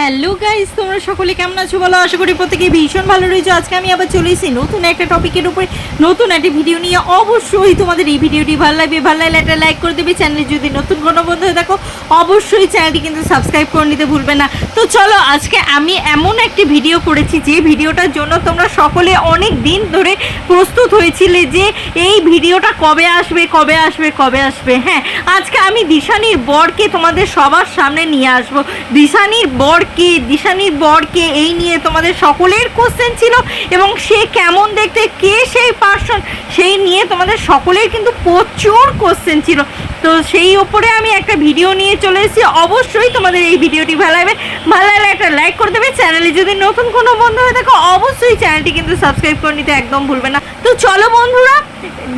Hello guys, তোমরা সকলে কেমন আছো বলো? আশা করি প্রত্যেকে ভীষণ ভালো রয়েছে। আজকে আমি আবার চলে এসেছি নতুন একটা টপিকের উপরে। নতুন একটা ভিডিও নিয়ে অবশ্যই তোমাদের এই ভিডিওটি ভালো লাগবে। ভালো লাগলে একটা লাইক করে দেবে। চ্যানেলে যদি নতুন কোনো বন্ধু হয়ে দেখো অবশ্যই চ্যানেলটি কিন্তু সাবস্ক্রাইব করে নিতে ভুলবে না। তো চলো, আজকে আমি এমন একটি ভিডিও করেছি, যে ভিডিওটার জন্য তোমরা সকলে অনেক দিন ধরে প্রস্তুত হয়েছিলে, যে এই ভিডিওটা কবে আসবে কবে আসবে কবে আসবে। হ্যাঁ আজকে আমি দিশানির বরকে তোমাদের সবার সামনে নিয়ে আসব। দিশানির বরকে দিশানির বরকে এই নিয়ে তোমাদের সকলের কোশ্চেন ছিল এবং সে কেমন দেখতে, কে সেই পার্সন সেই নিয়ে তোমাদের সকলের কিন্তু প্রচুর কোশ্চেন ছিল। তো সেই ওপরে আমি একটা ভিডিও নিয়ে চলে এসেছি। অবশ্যই তোমাদের এই ভিডিওটি ভালো লাগবে। ভালো লাগলে একটা লাইক করে দেবে। চ্যানেলে যদি নতুন কোনো বন্ধু হয়ে থাকো, অবশ্যই চ্যানেলটি কিন্তু সাবস্ক্রাইব করে নিতে একদম ভুলবে না। তো চলো বন্ধুরা,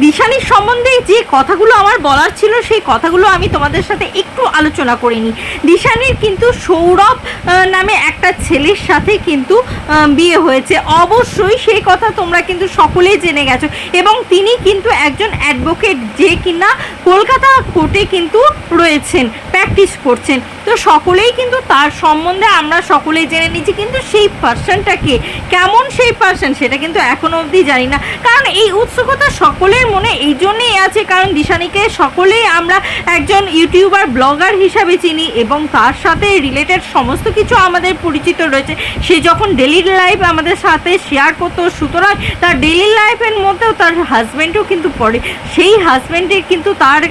দিশানির সম্বন্ধে যে কথাগুলো আমার বলার ছিল, সেই কথাগুলো আমি তোমাদের সাথে একটু আলোচনা করে নিই। দিশানির কিন্তু সৌরভ নামে একটা ছেলের সাথে কিন্তু বিয়ে হয়েছে। অবশ্যই সেই কথা তোমরা কিন্তু সকলেই জেনে গেছো। এবং তিনি কিন্তু একজন অ্যাডভোকেট যে কিনা কলকাতা কোর্টে কিন্তু রয়েছেন প্র্যাকটিস করছেন। তো সকলেই কিন্তু তার সম্বন্ধে আমরা সকলেই জেনে নিচ্ছি কিন্তু সেই পার্সনটাকে কেমন সেই পার্সন সেটা কিন্তু এখনও অবধি জানি না। কারণ এই উৎসুকতা সকলের মনে এই জন্যেই আছে, কারণ দিশানিকে সকলেই আমরা একজন ইউটিউবার, ব্লগার হিসাবে চিনি এবং তার সাথে রিলেটেড সমস্ত কিছু আমাদের পরিচিত রয়েছে। সে যখন ডেলি লাইফ আমাদের সাথে শেয়ার করতো, সুতরাং তার ডেলি লাইফের মধ্যেও তার হাজব্যান্ডও কিন্তু পড়ে। সেই হাজব্যান্ডের কিন্তু তার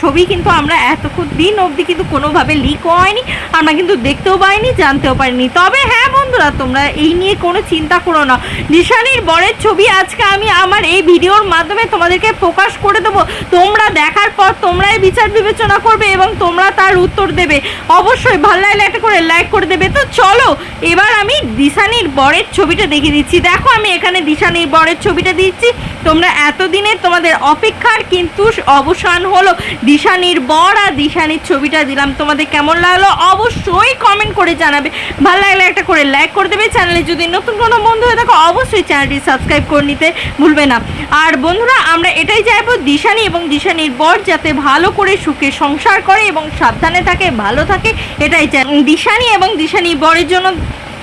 ছবি কিন্তু আমরা এতক্ষণ দিন অবধি কিন্তু কোনোভাবে লিক হয়নি আমরা কিন্তু দেখতেও পাইনি জানতেও পারিনি। তবে হ্যাঁ বন্ধুরা, তোমরা এই নিয়ে কোনো চিন্তা করো না। নিশানির বরের ছবি আজকে আমি আমার এই ভিডিওর মাধ্যমে তোমাদেরকে প্রকাশ করে দেবো। তোমরা দেখার পর তোমরাই বিচার বিবেচনা করবে এবং তোমরা তার উত্তর দেবে। অবশ্যই ভালো লাগলে একটা করে লাইক করে দেবে। তো চলো, এবার আমি দিশানির বরের ছবিটা দেখিয়ে দিচ্ছি। দেখো, আমি এখানে দিশানির বরের ছবিটা দিচ্ছি। তোমরা এতদিনে তোমাদের অপেক্ষার কিন্তু অবসান হলো। দিশানির বর আর দিশানির ছবিটা দিলাম। তোমাদের কেমন লাগল অবশ্যই কমেন্ট করে জানাবে। ভালো লাগলে একটা করে লাইক করে দেবে। চ্যানেলে যদি নতুন কোনো বন্ধু হয়ে থাকো, অবশ্যই চ্যানেলটি সাবস্ক্রাইব করে নিতে ভুলবে না। আর বন্ধুরা, আমরা এটাই চাইব, দিশানি এবং দিশানির বর যাতে ভালো করে সুখে সংসার করে এবং সাবধানে থাকে, ভালো থাকে, এটাই চাই। দিশানি এবং দিশানি বরের জন্য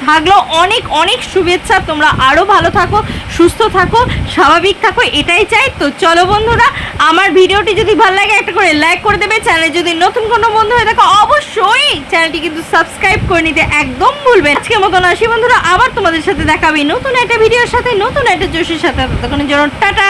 থাকল। অনেক অনেক শুভেচ্ছা। তোমরা আরও ভালো থাকো, সুস্থ থাকো, স্বাভাবিক থাকো, এটাই চাই। তো চলো বন্ধুরা, আমার ভিডিওটি যদি ভালো লাগে, একটা করে লাইক করে দেবে। চ্যানেলে যদি নতুন কোনো বন্ধু হয়ে থাকো, অবশ্যই চ্যানেলটি কিন্তু সাবস্ক্রাইব করে নিতে একদম ভুলবে আজকের মতন আসি বন্ধুরা, আবার তোমাদের সাথে দেখাবি নতুন একটা ভিডিওর সাথে, নতুন একটা জোশের সাথে। ততক্ষণের জন্য টাটা।